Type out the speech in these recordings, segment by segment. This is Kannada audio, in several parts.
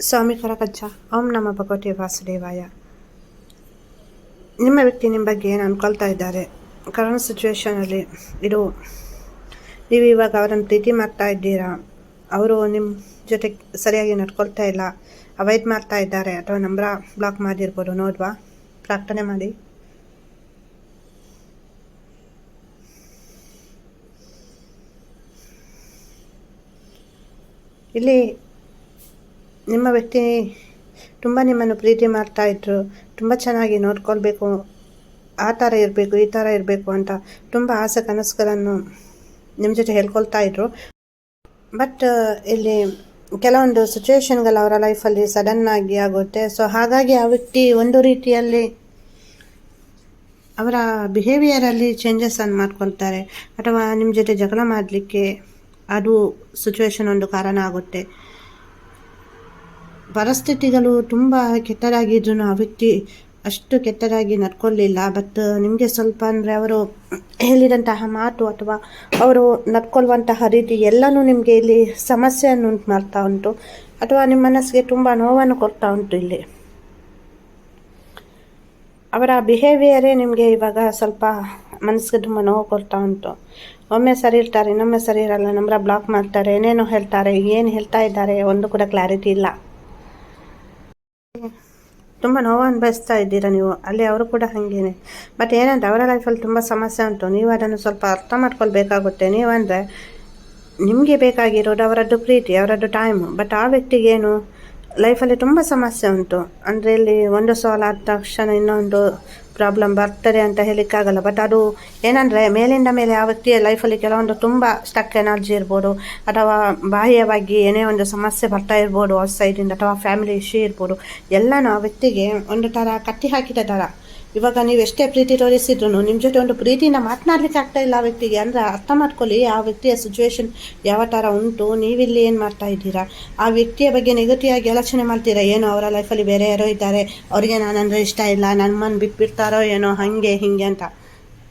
ಸ್ವಾಮಿ ಕರಕಜ್ಜ ಓಂ ನಮ್ಮ ಭಗವತಿ ವಾಸುದೇವಾಯ. ನಿಮ್ಮ ವ್ಯಕ್ತಿ ನಿಮ್ಮ ಬಗ್ಗೆ ಏನು ಅಂದ್ಕೊಳ್ತಾ ಇದ್ದಾರೆ. ಕರೋನಾ ಸಿಚುವೇಶನಲ್ಲಿ ಇದು, ನೀವು ಇವಾಗ ಅವರನ್ನು ಪ್ರೀತಿ ಮಾಡ್ತಾ ಇದ್ದೀರಾ? ಅವರು ನಿಮ್ಮ ಜೊತೆ ಸರಿಯಾಗಿ ನಡ್ಕೊಳ್ತಾ ಇಲ್ಲ. ಅವಾಯ್ಡ್ ಮಾಡ್ತಾ ಇದ್ದಾರೆ ಅಥವಾ ನಂಬರ ಬ್ಲಾಕ್ ಮಾಡಿರ್ಬೋದು, ನೋಡ್ವಾ. ಪ್ರಾರ್ಥನೆ ಮಾಡಿ. ಇಲ್ಲಿ ನಿಮ್ಮ ವ್ಯಕ್ತಿ ತುಂಬ ನಿಮ್ಮನ್ನು ಪ್ರೀತಿ ಮಾಡ್ತಾಯಿದ್ರು ತುಂಬ ಚೆನ್ನಾಗಿ ನೋಡ್ಕೊಳ್ಬೇಕು, ಆ ಥರ ಇರಬೇಕು, ಈ ಥರ ಇರಬೇಕು ಅಂತ ತುಂಬ ಆಸೆ ಕನಸುಗಳನ್ನು ನಿಮ್ಮ ಜೊತೆ ಹೇಳ್ಕೊಳ್ತಾ ಇದ್ದರು ಬಟ್ ಇಲ್ಲಿ ಕೆಲವೊಂದು ಸಿಚುವೇಶನ್ಗಳು ಅವರ ಲೈಫಲ್ಲಿ ಸಡನ್ನಾಗಿ ಆಗುತ್ತೆ. ಸೊ ಹಾಗಾಗಿ ಆ ವ್ಯಕ್ತಿ ಒಂದು ರೀತಿಯಲ್ಲಿ ಅವರ ಬಿಹೇವಿಯರಲ್ಲಿ ಚೇಂಜಸನ್ನು ಮಾಡ್ಕೊಳ್ತಾರೆ. ಅಥವಾ ನಿಮ್ಮ ಜೊತೆ ಜಗಳ ಮಾಡಲಿಕ್ಕೆ ಅದು ಸಿಚುವೇಶನ್ ಒಂದು ಕಾರಣ ಆಗುತ್ತೆ. ಪರಿಸ್ಥಿತಿಗಳು ತುಂಬ ಕೆಟ್ಟದಾಗಿದ್ರು ಆ ವ್ಯಕ್ತಿ ಅಷ್ಟು ಕೆಟ್ಟದಾಗಿ ನಡ್ಕೊಳ್ಳಿಲ್ಲ. ಬಟ್ ನಿಮಗೆ ಸ್ವಲ್ಪ ಅಂದರೆ ಅವರು ಹೇಳಿದಂತಹ ಮಾತು ಅಥವಾ ಅವರು ನಡ್ಕೊಳ್ಳುವಂತಹ ರೀತಿ ಎಲ್ಲನೂ ನಿಮಗೆ ಇಲ್ಲಿ ಸಮಸ್ಯೆಯನ್ನು ಉಂಟು ಮಾಡ್ತಾ ಉಂಟು. ಅಥವಾ ನಿಮ್ಮ ಮನಸ್ಸಿಗೆ ತುಂಬ ನೋವನ್ನು ಕೊಡ್ತಾ ಉಂಟು ಇಲ್ಲಿ. ಅವರ ಬಿಹೇವಿಯರೇ ನಿಮಗೆ ಇವಾಗ ಸ್ವಲ್ಪ ಮನಸ್ಸಿಗೆ ತುಂಬ ನೋವು ಕೊಡ್ತಾ ಉಂಟು. ಒಮ್ಮೆ ಸರಿ ಇರ್ತಾರೆ, ಇನ್ನೊಮ್ಮೆ ಸರಿ ಇರಲ್ಲ ನಂಬರ ಬ್ಲಾಕ್ ಮಾಡ್ತಾರೆ, ಏನೇನೋ ಹೇಳ್ತಾರೆ, ಏನು ಹೇಳ್ತಾ ಇದ್ದಾರೆ ಒಂದು ಕೂಡ ಕ್ಲಾರಿಟಿ ಇಲ್ಲ. ತುಂಬ ನೋವು ಅನುಭವಿಸ್ತಾ ಇದ್ದೀರಾ ನೀವು? ಅಲ್ಲಿ ಅವರು ಕೂಡ ಹಾಗೇನೆ. ಬಟ್ ಏನಂದರೆ ಅವರ ಲೈಫಲ್ಲಿ ತುಂಬ ಸಮಸ್ಯೆ ಉಂಟು. ನೀವು ಅದನ್ನು ಸ್ವಲ್ಪ ಅರ್ಥ ಮಾಡ್ಕೊಳ್ಬೇಕಾಗುತ್ತೆ. ನೀವಂದರೆ ನಿಮಗೆ ಬೇಕಾಗಿರೋದು ಅವರದ್ದು ಪ್ರೀತಿ, ಅವರದ್ದು ಟೈಮು ಬಟ್ ಆ ವ್ಯಕ್ತಿಗೇನು ಲೈಫಲ್ಲಿ ತುಂಬ ಸಮಸ್ಯೆ ಉಂಟು. ಅಂದರೆ ಇಲ್ಲಿ ಒಂದು ಸಾಲ ಆದ ತಕ್ಷಣ ಇನ್ನೊಂದು ಪ್ರಾಬ್ಲಮ್ ಬರ್ತದೆ ಅಂತ ಹೇಳಲಿಕ್ಕಾಗಲ್ಲ. ಬಟ್ ಅದು ಏನಂದರೆ ಮೇಲಿಂದ ಮೇಲೆ ಆ ವ್ಯಕ್ತಿಯ ಲೈಫಲ್ಲಿ ಕೆಲವೊಂದು ತುಂಬ ಸ್ಟಕ್ ಎನರ್ಜಿ ಇರ್ಬೋದು, ಅಥವಾ ಬಾಹ್ಯವಾಗಿ ಏನೇ ಒಂದು ಸಮಸ್ಯೆ ಬರ್ತಾ ಇರ್ಬೋದು ಆ ಸೈಡಿಂದ ಅಥವಾ ಫ್ಯಾಮಿಲಿ ಇಶ್ಯೂ ಇರ್ಬೋದು, ಎಲ್ಲನೂ ಆ ವ್ಯಕ್ತಿಗೆ ಒಂದು ಥರ ಕಟ್ಟಿ ಹಾಕಿದ ಥರ. ಇವಾಗ ನೀವು ಎಷ್ಟೇ ಪ್ರೀತಿ ತೋರಿಸಿದ್ರು ನಿಮ್ಮ ಜೊತೆ ಒಂದು ಪ್ರೀತಿನ ಮಾತನಾಡ್ಲಿಕ್ಕೆ ಆಗ್ತಾ ಇಲ್ಲ ಆ ವ್ಯಕ್ತಿಗೆ. ಅಂದರೆ ಅರ್ಥ ಮಾಡ್ಕೊಳ್ಳಿ, ಆ ವ್ಯಕ್ತಿಯ ಸಿಚುವೇಶನ್ ಯಾವ ಥರ ಉಂಟು, ನೀವಿಲ್ಲಿ ಏನು ಮಾಡ್ತಾ ಇದ್ದೀರಾ? ಆ ವ್ಯಕ್ತಿಯ ಬಗ್ಗೆ ನೆಗೆಟಿವ್ ಆಲೋಚನೆ ಮಾಡ್ತೀರಾ? ಏನೋ ಅವರ ಲೈಫಲ್ಲಿ ಬೇರೆ ಯಾರೋ ಇದ್ದಾರೆ, ಅವರಿಗೆ ನಾನಂದರೆ ಇಷ್ಟ ಇಲ್ಲ ನಮ್ಮನ್ನು ಬಿಟ್ಬಿಡ್ತಾರೋ ಏನೋ, ಹಾಗೆ, ಹೀಗೆ ಅಂತ.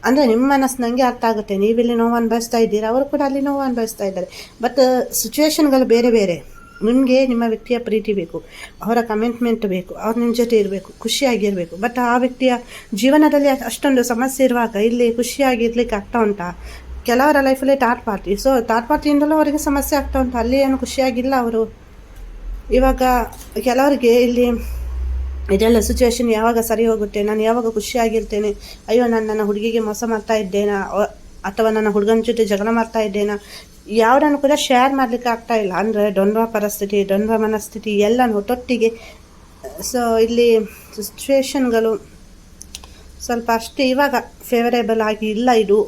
ಅಂದರೆ ನಿಮ್ಮ ಮನಸ್ಸು ನನಗೆ ಅರ್ಥ ಆಗುತ್ತೆ. ನೀವಿಲ್ಲಿ ನೋವು ಅನುಭವಿಸ್ತಾ ಇದ್ದೀರಾ, ಅವರು ಕೂಡ ಅಲ್ಲಿ ನೋವು ಅನುಭವಿಸ್ತಾ ಇದ್ದಾರೆ. ಬಟ್ ಸಿಚುವೇಶನ್ಗಳು ಬೇರೆ ಬೇರೆ. ನಿಮಗೆ ನಿಮ್ಮ ವ್ಯಕ್ತಿಯ ಪ್ರೀತಿ ಬೇಕು, ಅವರ ಕಮಿಟ್ಮೆಂಟ್ ಬೇಕು, ಅವ್ರು ನಿಮ್ಮ ಜೊತೆ ಇರಬೇಕು, ಖುಷಿಯಾಗಿರಬೇಕು. ಬಟ್ ಆ ವ್ಯಕ್ತಿಯ ಜೀವನದಲ್ಲಿ ಅಷ್ಟೊಂದು ಸಮಸ್ಯೆ ಇರುವಾಗ ಇಲ್ಲಿ ಖುಷಿಯಾಗಿರ್ಲಿಕ್ಕೆ ಆಗ್ತಾ ಉಂಟಾ. ಕೆಲವರ ಲೈಫಲ್ಲಿ ಥರ್ಡ್ ಪಾರ್ಟಿ ಸೊ ಥರ್ಡ್ ಪಾರ್ಟಿಯಿಂದಲೂ ಅವರಿಗೆ ಸಮಸ್ಯೆ ಆಗ್ತಾ ಉಂಟು. ಅಲ್ಲಿ ಏನು ಖುಷಿಯಾಗಿಲ್ಲ ಅವರು. ಇವಾಗ ಕೆಲವರಿಗೆ ಇಲ್ಲಿ ಇದೆಲ್ಲ ಸಿಚುವೇಶನ್ ಯಾವಾಗ ಸರಿ ಹೋಗುತ್ತೆ, ನಾನು ಯಾವಾಗ ಖುಷಿಯಾಗಿರ್ತೇನೆ, ಅಯ್ಯೋ, ನಾನು ನನ್ನ ಹುಡುಗಿಗೆ ಮೋಸ ಮಾಡ್ತಾ ಇದ್ದೇನಾ ಅಥವಾ ನನ್ನ ಹುಡುಗನ ಜೊತೆ ಜಗಳ ಮಾಡ್ತಾ ಇದ್ದೇನೋ ಯಾವುದನ್ನು ಕೂಡ ಶೇರ್ ಮಾಡಲಿಕ್ಕೆ ಆಗ್ತಾ ಇಲ್ಲ. ಅಂದರೆ ದೊಂದ್ವ ಪರಿಸ್ಥಿತಿ ದೊಂದ್ವ ಮನಸ್ಥಿತಿ ಎಲ್ಲನೂ ತೊಟ್ಟಿಗೆ ಸೊ ಇಲ್ಲಿ ಸಿಚುವೇಶನ್ಗಳು ಸ್ವಲ್ಪ ಅಷ್ಟೇ ಇವಾಗ ಫೇವರೇಬಲ್ ಆಗಿ ಇಲ್ಲ ಇದು.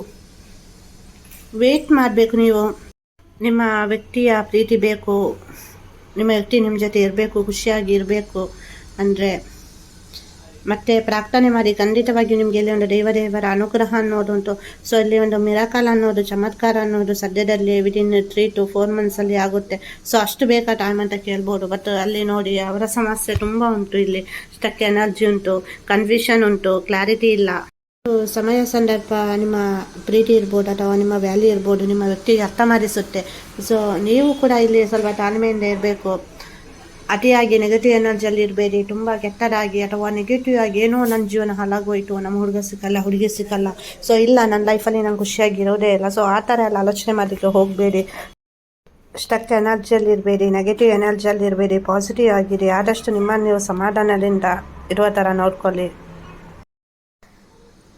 ವೇಟ್ ಮಾಡಬೇಕು ನೀವು. ನಿಮ್ಮ ವ್ಯಕ್ತಿಯ ಪ್ರೀತಿ ಬೇಕು. ನಿಮ್ಮ ವ್ಯಕ್ತಿ ನಿಮ್ಮ ಜೊತೆ ಇರಬೇಕು, ಖುಷಿಯಾಗಿ ಇರಬೇಕು. ಅಂದರೆ ಮತ್ತೆ ಪ್ರಾರ್ಥನೆ ಮಾಡಿ ಖಂಡಿತವಾಗಿಯೂ ನಿಮಗೆ ಇಲ್ಲಿ ಒಂದು ದೇವದೇವರ ಅನುಗ್ರಹ ಅನ್ನೋದು ಉಂಟು. ಸೊ ಇಲ್ಲಿ ಒಂದು ಮಿರಾಕಲ್ ಅನ್ನೋದು, ಚಮತ್ಕಾರ ಅನ್ನೋದು ಸದ್ಯದಲ್ಲಿ ವಿದಿನ್ ತ್ರೀ ಟು ಫೋರ್ ಮಂತ್ಸಲ್ಲಿ ಆಗುತ್ತೆ. ಸೊ ಅಷ್ಟು ಬೇಕಾ ಟೈಮ್ ಅಂತ ಕೇಳ್ಬೋದು. ಬಟ್ ಅಲ್ಲಿ ನೋಡಿ, ಅವರ ಸಮಸ್ಯೆ ತುಂಬ ಉಂಟು ಇಲ್ಲಿ. ಸ್ಟಕ್ ಎನರ್ಜಿ ಉಂಟು ಕನ್ಫ್ಯೂಷನ್ ಉಂಟು ಕ್ಲಾರಿಟಿ ಇಲ್ಲ. ಸಮಯ ಸಂದರ್ಭ ನಿಮ್ಮ ಪ್ರೀತಿ ಇರ್ಬೋದು ಅಥವಾ ನಿಮ್ಮ ವ್ಯಾಲ್ಯೂ ಇರ್ಬೋದು, ನಿಮ್ಮ ವ್ಯಕ್ತಿಗೆ ಅರ್ಥ ಮಾಡಿಸುತ್ತೆ ಸೊ ನೀವು ಕೂಡ ಇಲ್ಲಿ ಸ್ವಲ್ಪ ತಾಳ್ಮೆಯಿಂದ ಇರಬೇಕು. ಅತಿಯಾಗಿ ನೆಗೆಟಿವ್ ಎನರ್ಜಿಯಲ್ಲಿ ಇರಬೇಡಿ. ತುಂಬ ಕೆಟ್ಟದಾಗಿ ಅಥವಾ ನೆಗೆಟಿವ್ ಆಗಿ ಏನೋ ನನ್ನ ಜೀವನ ಹಾಳಾಗೋಯಿತು, ನಮ್ಮ ಹುಡುಗ ಸಿಕ್ಕಲ್ಲ, ಹುಡುಗಿ ಸಿಕ್ಕಲ್ಲ. ಸೊ ಇಲ್ಲ ನನ್ನ ಲೈಫಲ್ಲಿ ನಾನು ಖುಷಿಯಾಗಿರೋದೇ ಇಲ್ಲ. ಸೊ ಆ ಥರ ಎಲ್ಲ ಆಲೋಚನೆ ಮಾಡಲಿಕ್ಕೆ ಹೋಗಬೇಡಿ. ಸ್ಟಕ್ ಎನರ್ಜಿಯಲ್ಲಿ ಇರಬೇಡಿ ನೆಗೆಟಿವ್ ಎನರ್ಜಿಯಲ್ಲಿ ಇರಬೇಡಿ ಪಾಸಿಟಿವ್ ಆಗಿರಿ. ಆದಷ್ಟು ನಿಮ್ಮನ್ನು ನೀವು ಸಮಾಧಾನದಿಂದ ಇರುವ ಥರ ನೋಡ್ಕೊಳ್ಳಿ.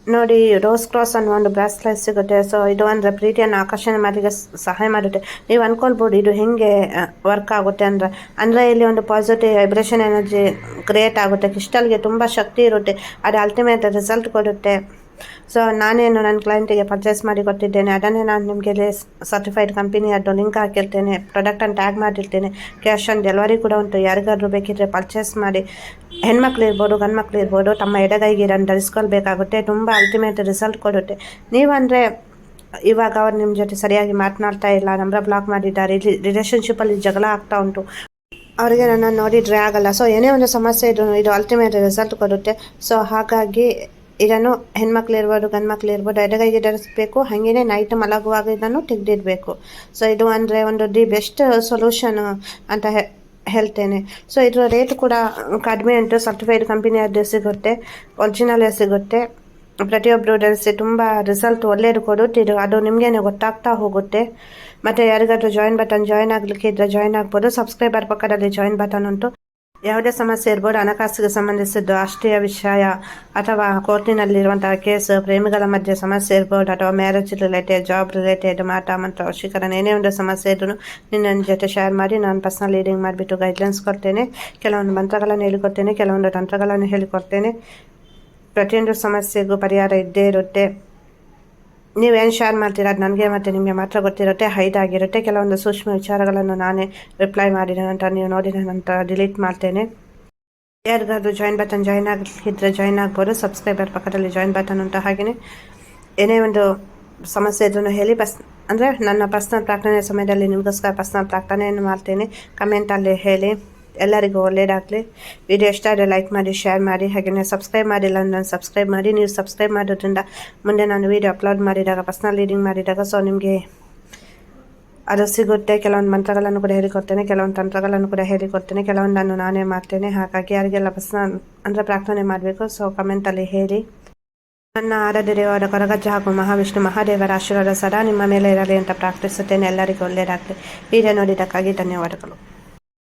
ನೋಡಿ, ರೋಸ್ ಕ್ರಾಸ್ ಅನ್ನೋ ಒಂದು ಬ್ರಾಸ್ಲೆಟ್ ಸಿಗುತ್ತೆ. ಸೊ ಇದು ಅಂದರೆ ಪ್ರೀತಿಯನ್ನು ಆಕರ್ಷಣೆ ಮಾಡಲಿಕ್ಕೆ ಸಹಾಯ ಮಾಡುತ್ತೆ. ನೀವು ಅಂದ್ಕೊಳ್ಬೋದು ಇದು ಹೇಗೆ ವರ್ಕ್ ಆಗುತ್ತೆ ಅಂದರೆ ಅಂದರೆ ಇಲ್ಲಿ ಒಂದು ಪಾಸಿಟಿವ್ ವೈಬ್ರೇಷನ್ ಎನರ್ಜಿ ಕ್ರಿಯೇಟ್ ಆಗುತ್ತೆ. ಕ್ರಿಸ್ಟಲ್ಗೆ ತುಂಬ ಶಕ್ತಿ ಇರುತ್ತೆ. ಅದು ಅಲ್ಟಿಮೇಟ್ ರಿಸಲ್ಟ್ ಕೊಡುತ್ತೆ. ಸೊ ನಾನೇನು ನನ್ನ ಕ್ಲೈಂಟಿಗೆ ಪರ್ಚೇಸ್ ಮಾಡಿ ಕೊಟ್ಟಿದ್ದೇನೆ. ಅದನ್ನೇ ನಾನು ನಿಮಗೆ ಸರ್ಟಿಫೈಡ್ ಕಂಪನಿ ಅದು ಲಿಂಕ್ ಹಾಕಿರ್ತೇನೆ. ಪ್ರಾಡಕ್ಟನ್ನು ಟ್ಯಾಗ್ ಮಾಡಿರ್ತೇನೆ. ಕ್ಯಾಶ್ ಆನ್ ಡೆಲಿವರಿ ಕೂಡ ಉಂಟು. ಯಾರಿಗಾದರೂ ಬೇಕಿದ್ದರೆ ಪರ್ಚೇಸ್ ಮಾಡಿ. ಹೆಣ್ಮಕ್ಳು ಇರ್ಬೋದು, ಗಂಡ್ಮಕ್ಳು ಇರ್ಬೋದು, ತಮ್ಮ ಎಡಗೈಗೆ ಇದನ್ನು ಧರಿಸ್ಕೊಳ್ಬೇಕಾಗುತ್ತೆ. ತುಂಬ ಅಲ್ಟಿಮೇಟ್ ರಿಸಲ್ಟ್ ಕೊಡುತ್ತೆ. ನೀವಂದರೆ ಇವಾಗ ಅವ್ರು ನಿಮ್ಮ ಜೊತೆ ಸರಿಯಾಗಿ ಮಾತನಾಡ್ತಾ ಇಲ್ಲ ನಂಬರ್ ಬ್ಲಾಕ್ ಮಾಡಿದ್ದಾರೆ ರಿಲೇಷನ್ಶಿಪ್ಪಲ್ಲಿ ಜಗಳ ಆಗ್ತಾ ಉಂಟು. ಅವರಿಗೆ ನನ್ನ ನೋಡಿದರೆ ಆಗಲ್ಲ. ಸೊ ಏನೇ ಒಂದು ಸಮಸ್ಯೆ ಇದ್ರು ಇದು ಅಲ್ಟಿಮೇಟ್ ರಿಸಲ್ಟ್ ಕೊಡುತ್ತೆ. ಸೊ ಹಾಗಾಗಿ ಇದನ್ನು ಹೆಣ್ಮಕ್ಳು ಇರ್ಬೋದು ಗಂಡು ಮಕ್ಳು ಇರ್ಬೋದು ಎಡಗೈಗೆ ಧರಿಸ್ಬೇಕು ಹಾಗೆಯೇ ನೈಟ್ ಮಲಗುವಾಗ ಇದನ್ನು ತೆಗೆದಿಡಬೇಕು. ಸೊ ಇದು ಅಂದರೆ ಒಂದು ದಿ ಬೆಸ್ಟ್ ಸೊಲ್ಯೂಷನ್ ಅಂತ ಹೇಳ್ತೇನೆ. ಸೊ ಇದರ ರೇಟ್ ಕೂಡ ಕಡಿಮೆ ಉಂಟು. ಸರ್ಟಿಫೈಡ್ ಕಂಪನಿಯದ್ದು ಸಿಗುತ್ತೆ ಒರಿಜಿನಲೇ ಸಿಗುತ್ತೆ. ಪ್ರತಿಯೊಬ್ಬರು ಧರಿಸಿ ತುಂಬ ರಿಸಲ್ಟ್ ಒಳ್ಳೆಯದು ಕೊಡುತ್ತಿದ್ದು ಅದು ನಿಮಗೇನೆ ಗೊತ್ತಾಗ್ತಾ ಹೋಗುತ್ತೆ. ಮತ್ತು ಯಾರಿಗಾದರೂ ಜಾಯಿನ್ ಬಟನ್ ಜಾಯಿನ್ ಆಗಲಿಕ್ಕೆ ಇದ್ದರೆ ಜಾಯಿನ್ ಆಗ್ಬೋದು. ಸಬ್ಸ್ಕ್ರೈಬರ್ ಪಕ್ಕದಲ್ಲಿ ಜಾಯಿನ್ ಬಟನ್ ಉಂಟು. ಯಾವುದೇ ಸಮಸ್ಯೆ ಇರ್ಬೋದು, ಹಣಕಾಸಿಗೆ ಸಂಬಂಧಿಸಿದ್ದು ರಾಷ್ಟ್ರೀಯ ವಿಷಯ. ಅಥವಾ ಕೋರ್ಟಿನಲ್ಲಿರುವಂತಹ ಕೇಸ್, ಪ್ರೇಮಿಗಳ ಮಧ್ಯೆ ಸಮಸ್ಯೆ ಇರ್ಬೋದು, ಅಥವಾ ಮ್ಯಾರೇಜ್ ರಿಲೇಟೆಡ್ ಜಾಬ್ ರಿಲೇಟೆಡ್ ಮಾಟ ಮಂತ್ರ ವಶೀಕರಣ, ಏನೇ ಒಂದು ಸಮಸ್ಯೆ ಇದ್ರೂ ನಿನ್ನ ಜೊತೆ ಶೇರ್ ಮಾಡಿ, ನಾನು ಪರ್ಸನಲ್ ರೀಡಿಂಗ್ ಮಾಡಿಬಿಟ್ಟು ಗೈಡ್ಲೈನ್ಸ್ ಕೊಡ್ತೇನೆ. ಕೆಲವೊಂದು ಮಂತ್ರಗಳನ್ನು ಹೇಳಿಕೊಡ್ತೇನೆ, ಕೆಲವೊಂದು ತಂತ್ರಗಳನ್ನು ಹೇಳಿಕೊಡ್ತೇನೆ. ಪ್ರತಿಯೊಂದು ಸಮಸ್ಯೆಗೂ ಪರಿಹಾರ ಇದ್ದೇ ಇರುತ್ತೆ. ನೀವೇನು ಶೇರ್ ಮಾಡ್ತೀರಾ ಅದು ನನಗೆ ಮತ್ತು ನಿಮಗೆ ಮಾತ್ರ ಗೊತ್ತಿರುತ್ತೆ ಹೈಡ್ ಆಗಿರುತ್ತೆ ಕೆಲವೊಂದು ಸೂಕ್ಷ್ಮ ವಿಚಾರಗಳನ್ನು ನಾನೇ ರಿಪ್ಲೈ ಮಾಡಿದ ನಂತರ ನೀವು ನೋಡಿದ ನಂತರ ಡಿಲೀಟ್ ಮಾಡ್ತೇನೆ. ಯಾರಿಗಾದ್ರೂ ಜಾಯಿನ್ ಬಟನ್ ಜಾಯಿನ್ ಆಗಿದ್ದರೆ ಜಾಯಿನ್ ಆಗ್ಬೋದು. ಸಬ್ಸ್ಕ್ರೈಬರ್ ಪಕ್ಕದಲ್ಲಿ ಜಾಯಿನ್ ಬಟನ್ ಅಂತ ಹಾಗೆಯೇ ಏನೇ ಒಂದು ಸಮಸ್ಯೆ ಇದ್ರೂ ಹೇಳಿ, ಬಸ್ ಅಂದರೆ ನನ್ನ ಪರ್ಸ್ನಲ್ ಪ್ರಾರ್ಥನೆ ಸಮಯದಲ್ಲಿ ನಿಮಗೋಸ್ಕರ ಪರ್ಸ್ನಲ್ ಪ್ರಾರ್ಥನೆಯನ್ನು ಮಾಡ್ತೇನೆ. ಕಮೆಂಟಲ್ಲಿ ಹೇಳಿ. ಎಲ್ಲರಿಗೂ ಒಳ್ಳೆಯದಾಗಲಿ ವಿಡಿಯೋ ಇಷ್ಟ ಆದರೆ ಲೈಕ್ ಮಾಡಿ ಶೇರ್ ಮಾಡಿ ಹಾಗೆಯೇ ಸಬ್ಸ್ಕ್ರೈಬ್ ಮಾಡಿಲ್ಲ ನಾನು ಸಬ್ಸ್ಕ್ರೈಬ್ ಮಾಡಿ. ನೀವು ಸಬ್ಸ್ಕ್ರೈಬ್ ಮಾಡೋದ್ರಿಂದ ಮುಂದೆ ನಾನು ವೀಡಿಯೋ ಅಪ್ಲೋಡ್ ಮಾಡಿದಾಗ ಪರ್ಸ್ನಲ್ ರೀಡಿಂಗ್ ಮಾಡಿದಾಗ ಸೊ ನಿಮಗೆ ಅದು ಸಿಗುತ್ತೆ. ಕೆಲವೊಂದು ಮಂತ್ರಗಳನ್ನು ಕೂಡ ಹೇಳಿಕೊಡ್ತೇನೆ, ಕೆಲವೊಂದು ತಂತ್ರಗಳನ್ನು ಕೂಡ ಹೇಳಿಕೊಡ್ತೇನೆ, ಕೆಲವೊಂದನ್ನು ನಾನೇ ಮಾಡ್ತೇನೆ. ಹಾಗಾಗಿ ಯಾರಿಗೆಲ್ಲ ಪರ್ಸ್ನ ಅಂದರೆ ಪ್ರಾರ್ಥನೆ ಮಾಡಬೇಕು ಸೊ ಕಮೆಂಟಲ್ಲಿ ಹೇಳಿ. ನನ್ನ ಆರಾಧ್ಯದೇವಾದ ಕೊರಗಜ್ಜ ಹಾಗೂ ಮಹಾವಿಷ್ಣು ಮಹಾದೇವರ ಆಶೀರ್ವಾದ ಸದಾ ನಿಮ್ಮ ಮೇಲೆ ಇರಲಿ ಅಂತ ಪ್ರಾರ್ಥಿಸುತ್ತೇನೆ. ಎಲ್ಲರಿಗೂ ಒಳ್ಳೆಯದಾಗಲಿ ವಿಡಿಯೋ ನೋಡಿದ್ದಕ್ಕಾಗಿ ಧನ್ಯವಾದಗಳು.